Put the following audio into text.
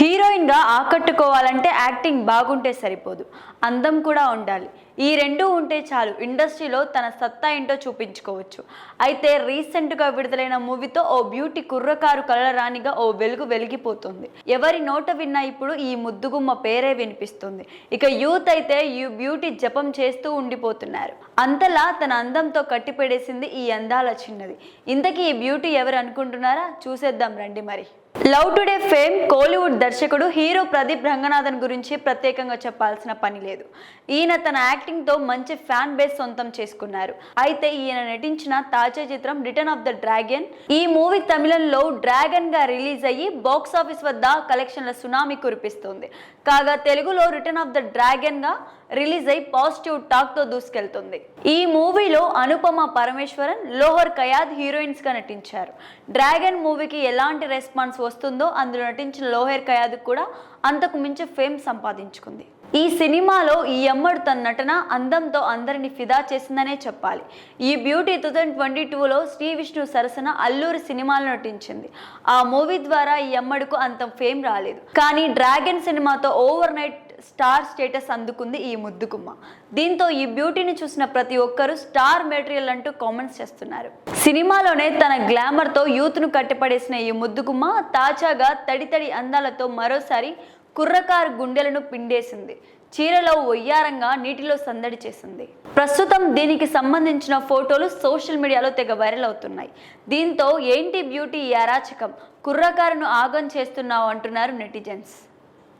హీరోయిన్గా ఆకట్టుకోవాలంటే యాక్టింగ్ బాగుంటే సరిపోదు. అందం కూడా ఉండాలి. ఈ రెండు ఉంటే చాలు ఇండస్ట్రీలో తన సత్తా ఏంటో చూపించుకోవచ్చు. అయితే రీసెంట్గా విడుదలైన మూవీతో ఓ బ్యూటీ కుర్రకారు కలరానిగా ఓ వెలుగు వెలిగిపోతుంది. ఎవరి నోట విన్నా ఇప్పుడు ఈ ముద్దుగుమ్మ పేరే వినిపిస్తుంది. ఇక యూత్ అయితే ఈ బ్యూటీ జపం చేస్తూ ఉండిపోతున్నారు. అంతలా తన అందంతో కట్టిపెడేసింది ఈ అందాల చిన్నది. ఇంతకీ ఈ బ్యూటీ ఎవరు అనుకుంటున్నారా? చూసేద్దాం రండి మరి. లవ్ టుడే ఫేమ్ కోలీవుడ్ దర్శకుడు హీరో ప్రదీప్ రంగనాథన్ గురించి ప్రత్యేకంగా చెప్పాల్సిన పని లేదు. ఈయన తన యాక్టింగ్తో మంచి ఫ్యాన్ బేస్ సొంతం చేసుకున్నారు. అయితే ఈయన నటించిన తాజా చిత్రం రిటర్న్ ఆఫ్ ద డ్రాగన్ ఈ మూవీ తమిళంలో డ్రాగన్గా రిలీజ్ అయ్యి బాక్స్ ఆఫీస్ వద్ద కలెక్షన్ల సునామీ కురిపిస్తుంది. కాగా తెలుగులో రిటర్న్ ఆఫ్ ద డ్రాగన్గా రిలీజ్ అయి పాజిటివ్ టాక్తో దూసుకెళ్తుంది. ఈ మూవీలో అనుపమ పరమేశ్వరన్ లోహర్ కయాద్ హీరోయిన్స్గా నటించారు. డ్రాగన్ మూవీకి ఎలాంటి రెస్పాన్స్ వస్తుంది అందులో నటించిన లోహేర్ కయాద్ కూడా అంతకు మించి ఫేమ్ సంపాదించుకుంది. ఈ సినిమాలో ఈ అమ్మడు తన నటన అందంతో అందరిని ఫిదా చేసిందనే చెప్పాలి. ఈ బ్యూటీ టూ థౌజండ్ ట్వంటీ టూలో శ్రీ విష్ణు సరసన అల్లూరి సినిమాలో నటించింది. ఆ మూవీ ద్వారా ఈ అమ్మడుకు అంత ఫేమ్ రాలేదు. కానీ డ్రాగన్ సినిమాతో ఓవర్ నైట్ స్టార్ స్టేటస్ అందుకుంది ఈ ముద్దుకుమ్మ దీంతో ఈ బ్యూటీని చూసిన ప్రతి ఒక్కరూ స్టార్ మెటీరియల్ అంటూ కామెంట్స్ చేస్తున్నారు. సినిమాలోనే తన గ్లామర్తో యూత్ను కట్టిపడేసిన ఈ ముద్దుకుమ్మ తాజాగా తడితడి అందాలతో మరోసారి కుర్రకారు గుండెలను పిండేసింది. చీరలో ఒయ్యారంగా నీటిలో సందడి చేసింది. ప్రస్తుతం దీనికి సంబంధించిన ఫోటోలు సోషల్ మీడియాలో తెగ వైరల్ అవుతున్నాయి. దీంతో ఏంటి బ్యూటీ ఈ అరాచకం? కుర్రకారును ఆగం చేస్తున్నావు అంటున్నారు నెటిజన్స్.